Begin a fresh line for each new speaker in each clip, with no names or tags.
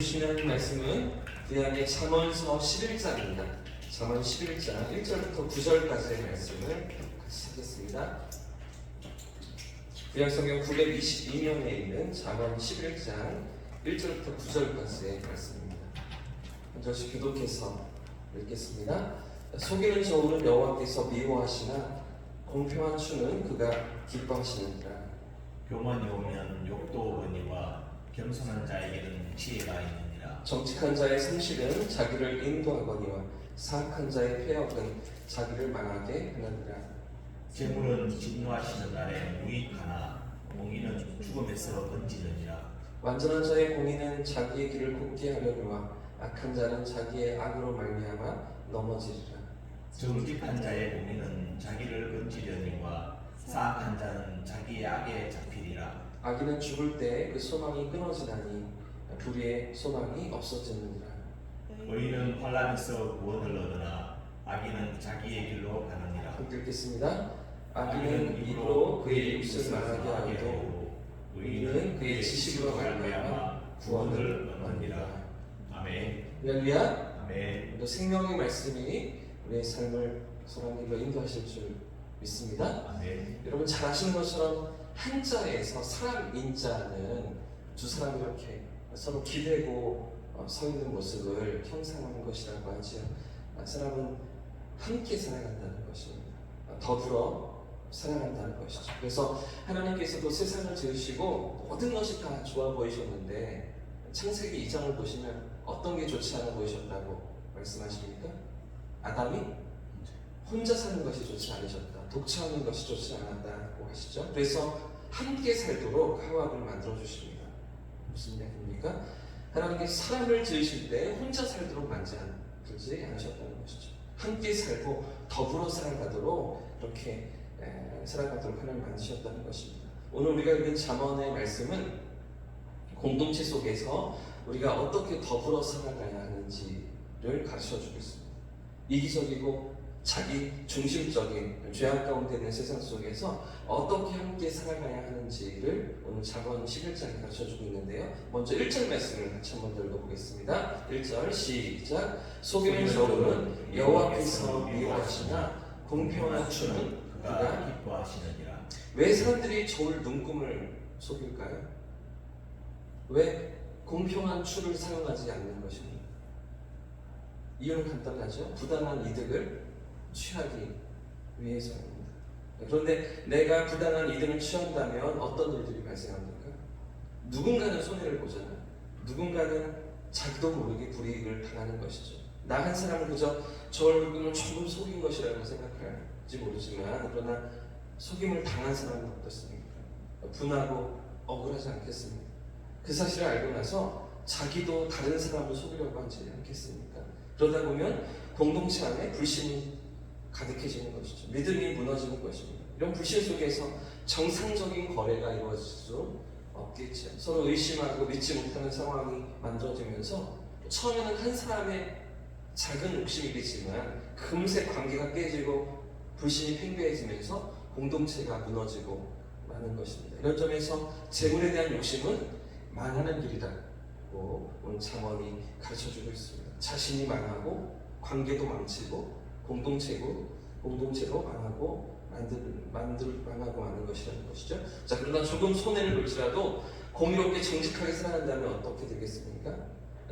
주시는 말씀은 구약의 잠언서 11장입니다. 잠언 11장 1절부터 9절까지의 말씀을 같이 하겠습니다. 구약 성경 922면에 있는 잠언 11장 1절부터 9절까지의 말씀입니다. 한 절씩 교독해서 읽겠습니다. 속이는 저울은 여호와께서 미워하시나 공평한 추는 그가 기뻐하시느니라.
교만이 오면 욕도 오거니와 겸손한 자에게는 지혜가 있느니라.
정직한 자의 상실은 자기를 인도하거니와 사악한 자의 폐역은 자기를 망하게 하느니라.
재물은 진노하시는 날에 무익하나 공의는 죽음에서 던지느니라.
완전한 자의 공의는 자기의 길을 곱게 하려니와 악한 자는 자기의 악으로 말미암아 넘어지리라.
정직한 자의 공의는 자기를 건지려니와 사악한 자는 자기의 악에 잡히리라.
악인은 죽을 때 그 소망이 끊어지나니 불의의 소망이 없어지느니라.
의인은 환란에서 구원을 얻으나 악인은 자기의 길로 가느니라.
함께 읽겠습니다. 악인은 입으로 그의 입을 말하게 하기도 의인은 그의 지식으로 말미암아 구원을 얻느니라.
아멘.
할렐루야.
아멘.
또 생명의 말씀이 우리의 삶을 소란길로 인도하실 줄 믿습니다.
아멘.
여러분 잘 아시는 것처럼 한자에서 사람 인자는 두 사람이 이렇게 서로 기대고 어, 서 있는 모습을 형상하는 것이라고 하지요. 아, 사람은 함께 살아간다는 것입니다. 아, 더불어 살아간다는 것이죠. 그래서 하나님께서도 세상을 지으시고 모든 것이 다 좋아 보이셨는데 창세기 2장을 보시면 어떤 게 좋지 않아 보이셨다고 말씀하십니까? 아담이 혼자 사는 것이 좋지 않으셨다. 독처하는 것이 좋지 않았다고 하시죠. 그래서 함께 살도록 하와를 만들어 주십니다. 무슨 이야기입니까? 하나님께서 사람을 지으실 때 혼자 살도록 만지지 않으셨다는 것이죠. 함께 살고 더불어 살아가도록 이렇게 에, 살아가도록 하나님 만드셨다는 것입니다. 오늘 우리가 읽은 잠언의 말씀은 공동체 속에서 우리가 어떻게 더불어 살아가야 하는지를 가르쳐 주고 있습니다. 이기적이고 자기 중심적인 죄악 가운데 있는 세상 속에서 어떻게 함께 살아가야 하는지를 오늘 자건 11장에 가르쳐 주고 있는데요. 먼저 1절 말씀을 같이 한번 읽어보겠습니다. 1절 시작 속이는 저울은 여호와께서 미워하시나 공평한 추는
그가 기뻐하시느니라.
왜 사람들이 저울 눈금을 속일까요? 왜 공평한 추를 사용하지 않는 것입니까? 이유는 간단하죠. 부당한 이득을 취하기 위해서입니다. 그런데 내가 부당한 이득을 취한다면 어떤 일들이 발생합니까? 누군가는 손해를 보잖아요. 누군가는 자기도 모르게 불이익을 당하는 것이죠. 나 한 사람은 그저 저를 누구는 조금 속인 것이라고 생각할지 모르지만 그러나 속임을 당한 사람은 어떻습니까? 분하고 억울하지 않겠습니까? 그 사실을 알고 나서 자기도 다른 사람을 속이려고 하지 않겠습니까? 그러다 보면 공동체 안에 불신이 가득해지는 것이죠. 믿음이 무너지는 것입니다. 이런 불신 속에서 정상적인 거래가 이루어질 수 없겠죠. 서로 의심하고 믿지 못하는 상황이 만들어지면서 처음에는 한 사람의 작은 욕심이겠지만 금세 관계가 깨지고 불신이 팽배해지면서 공동체가 무너지고 마는 것입니다. 이런 점에서 재물에 대한 욕심은 망하는 길이라고 오늘 잠언이 가르쳐주고 있습니다. 자신이 망하고 관계도 망치고 공동체고 공동체도 망하고 만들 만들 망하고 마는 것이라는 것이죠. 자 그러나 조금 손해를 볼지라도 공의롭게 정직하게 살아간다면 어떻게 되겠습니까?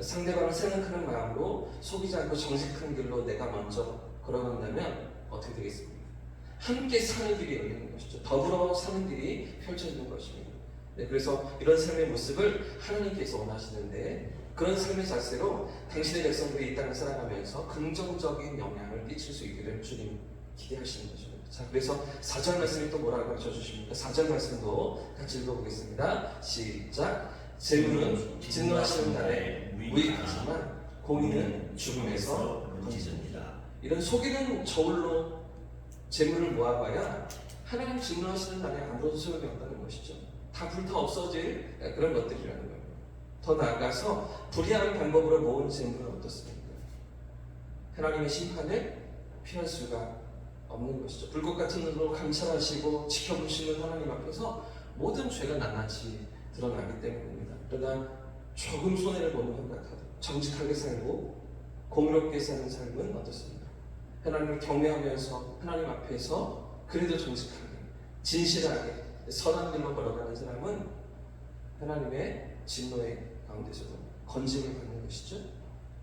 상대방을 생각하는 마음으로 속이지 않고 정직한 길로 내가 먼저 걸어간다면 어떻게 되겠습니까? 함께 사는 길이 열리는 것이죠. 더불어 사는 길이 펼쳐지는 것입니다. 네, 그래서 이런 삶의 모습을 하나님께서 원하시는데 그런 삶의 자세로 당신의 백성들이 이 땅을 살아가면서 긍정적인 영향을 끼칠 수 있기를 주님 기대하시는 것입니다. 자, 그래서 4절 말씀이 또 뭐라고 가르쳐 주십니까? 4절 말씀도 같이 읽어보겠습니다. 시작. 재물은 진노하시는 날에 무익하지만 공의는 죽음에서
건지느니라.
이런 속이는 저울로 재물을 모아봐야 하나님 진노하시는 날에 아무런 소용이 없다는 것이죠. 다 불타 없어질 그런 것들이라는 거예요. 더 나아가서 불의한 방법으로 모은 재물은 어떻습니까? 하나님의 심판을 피할 수가 없는 것이죠. 불꽃 같은 눈으로 감찰하시고 지켜보시는 하나님 앞에서 모든 죄가 낱낱이 드러나기 때문입니다. 그러나 조금 손해를 보는 것 같아도 정직하게 살고 공의롭게 사는 삶은 어떻습니까? 하나님을 경외하면서 하나님 앞에서 그래도 정직하게 진실하게 선한 길로 걸어가는 사람은 하나님의 진노의 가운데서도 건짐을 받는 것이죠.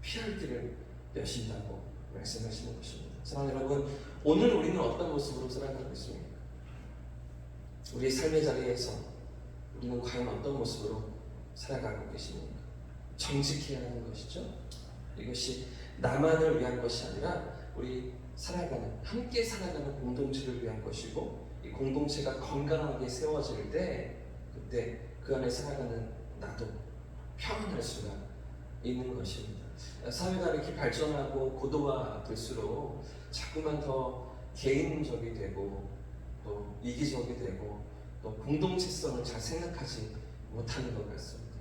피할 길을 여신다고 말씀하시는 것입니다. 사랑하는 여러분, 오늘 우리는 어떤 모습으로 살아가고 있습니까? 우리의 삶의 자리에서 우리는 과연 어떤 모습으로 살아가고 계십니까? 정직해야 하는 것이죠. 이것이 나만을 위한 것이 아니라 우리 살아가는 함께 살아가는 공동체를 위한 것이고 이 공동체가 건강하게 세워질 때 그때 그 안에 살아가는 나도 평안할 수가 있는 것입니다. 사회가 이렇게 발전하고 고도화 될수록 자꾸만 더 개인적이 되고 또 이기적이 되고 또 공동체성을 잘 생각하지 못하는 것 같습니다.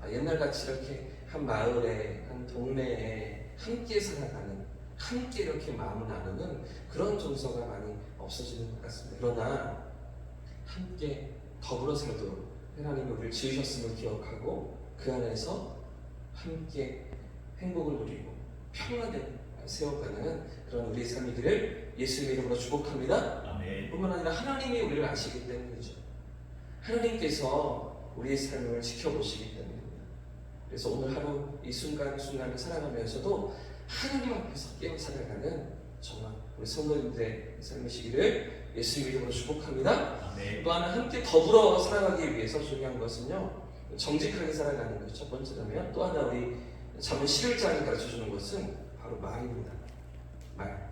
아, 옛날같이 이렇게 한 마을에 한 동네에 함께 살아가는 함께 이렇게 마음을 나누는 그런 정서가 많이 없어지는 것 같습니다. 그러나 함께 더불어 살도록 하나님이 우리를 지으셨음을 기억하고 그 안에서 함께 행복을 누리고 평안을 세워가는 그런 우리의 삶이기를 예수님의 이름으로 축복합니다.
아멘.
뿐만 아니라 하나님이 우리를 아시기 때문이죠. 하나님께서 우리의 삶을 지켜보시기 때문입니다. 그래서 오늘 하루 이 순간 순간을 살아가면서도 하나님 앞에서 깨어 살아가는 정말 우리 성도님들의 삶이시기를 예수님 이름으로 축복합니다.
아멘.
또 하나 함께 더불어 살아가기 위해서 중요한 것은요 정직하게 살아가는 것이 첫 번째라면 또 하나 우리 잠언 11장이 가르쳐 주는 것은 바로 말입니다. 말.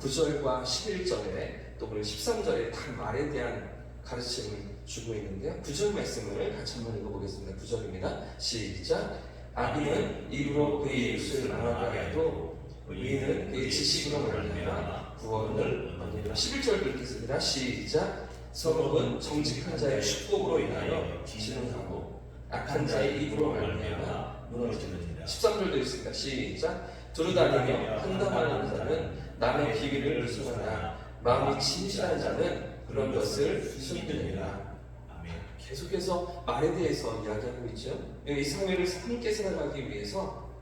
9절과 11절에 또 그리고 13절에 다 말에 대한 가르침을 주고 있는데요. 9절 말씀을 같이 한번 읽어보겠습니다. 9절입니다. 시작. 아비는 입으로 그의 입술을 말하게 하도 의인은 그의 지식으로 말미암아 구원을 얻느니라. 11절 읽겠습니다. 시작. 성읍은 정직한 자의 축복으로 인하여 진흥하고 악한 자의 입으로 말미암아 무너지느니라. 13절도 있습니다. 시작. 두루다니며 한담하는 자는 남의 비밀을 누수하나 마음이 진실한 자는 그런 것을 숨기느니라.
아멘.
계속해서 말에 대해서 이야기하고 있죠. 이 사회를 함께 살아가기 위해서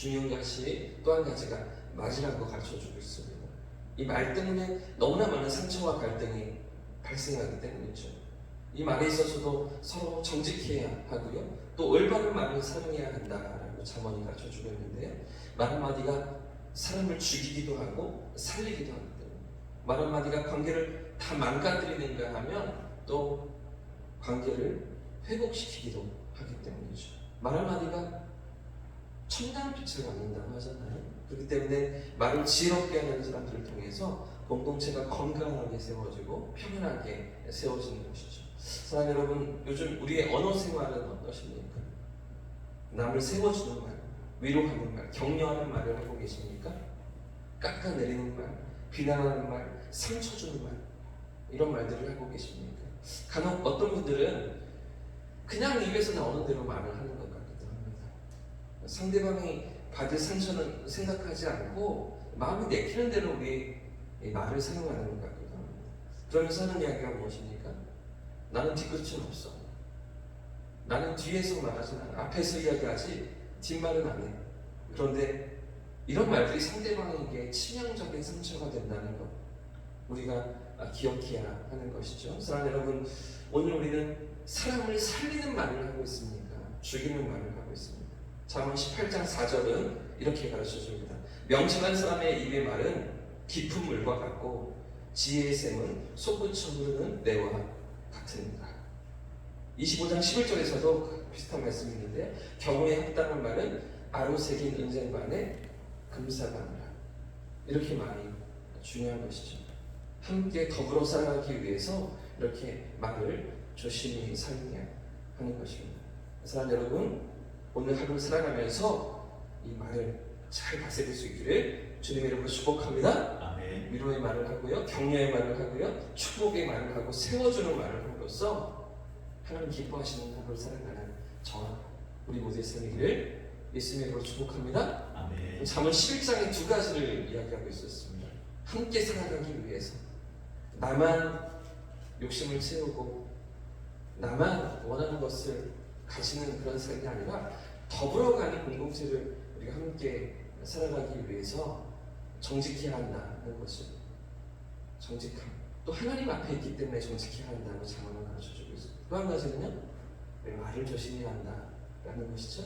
중요한 것이 또 한 가지가 말이라고 가르쳐 주고 있습니다. 이 말 때문에 너무나 많은 상처와 갈등이 발생하기 때문이죠. 이 말에 있어서도 서로 정직해야 하고요. 또 올바른 말을 사용해야 한다라고 자문이 가르쳐 주고 있는데요. 말 한마디가 사람을 죽이기도 하고 살리기도 하기 때문에 말 한마디가 관계를 다 망가뜨리는가 하면 또 관계를 회복시키기도 하기 때문이죠. 말 한마디가 천당빛을 갖는다고 하잖아요. 그렇기 때문에 말을 지혜롭게 하는 사람들을 통해서 공동체가 건강하게 세워지고 평안하게 세워지는 것이죠. 사랑 여러분, 요즘 우리의 언어 생활은 어떠십니까? 남을 세워주는 말, 위로하는 말, 격려하는 말을 하고 계십니까? 깎아내리는 말, 비난하는 말, 상처 주는 말, 이런 말들을 하고 계십니까? 간혹 어떤 분들은 그냥 입에서 나오는 대로 말을 하는 것 같기도 합니다. 상대방이 받을 상처는 생각하지 않고 마음이 내키는 대로 우리 이 말을 사용하는 것 같기도 합니다. 그러면서 하는 이야기가 무엇입니까? 나는 뒤끝은 없어. 나는 뒤에서 말하지 않아. 앞에서 이야기하지 뒷말은 안 해. 그런데 이런 말들이 상대방에게 치명적인 상처가 된다는 것 우리가 아, 기억해야 하는 것이죠. 사랑하는 여러분, 오늘 우리는 사람을 살리는 말을 하고 있습니까? 죽이는 말을 하고 있습니다. 잠언 18장 4절은 이렇게 가르쳐 줍니다. 명철한 사람의 입의 말은 깊은 물과 같고 지혜의 샘은 솟구쳐 흐르는 내와 같으니라. 25장 11절에서도 비슷한 말씀이 있는데 경우에 합당한 말은 아로새긴 은쟁반에 금사반이라. 이렇게 말이 중요한 것이죠. 함께 더불어 살아가기 위해서 이렇게 말을 조심히 사용해야 하는 것입니다. 사랑 여러분, 오늘 하루를 살아가면서 이 말을 잘 다스릴 수 있기를 주님의 이름으로 축복합니다.
아멘.
위로의 말을 하고요, 격려의 말을 하고요, 축복의 말을 하고 세워주는 말을 함으로써 하나님 기뻐하시는 하루를 살아가는 저와 우리 모두의 삶이기를 예수님의 이름으로 축복합니다.
아멘.
잠언 11장의 두 가지를 이야기하고 있었습니다. 함께 살아가기 위해서 나만 욕심을 채우고 나만 원하는 것을 가시는 그런 삶이 아니라 더불어가는 공동체를 우리가 함께 살아가기 위해서 정직해야 한다는 것을 정직함 또 하나님 앞에 있기 때문에 정직해야 한다는 장언을 가르쳐주고 있습니다. 또 한 가지는요 말을 조심해야 한다라는 것이죠.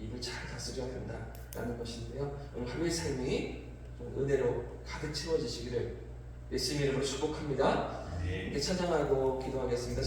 입을 잘 다스려야 한다라는 것인데요. 오늘 하루의 삶이 좀 은혜로 가득 채워지시기를 예수님 이름으로 축복합니다.
네.
찬양하고 기도하겠습니다.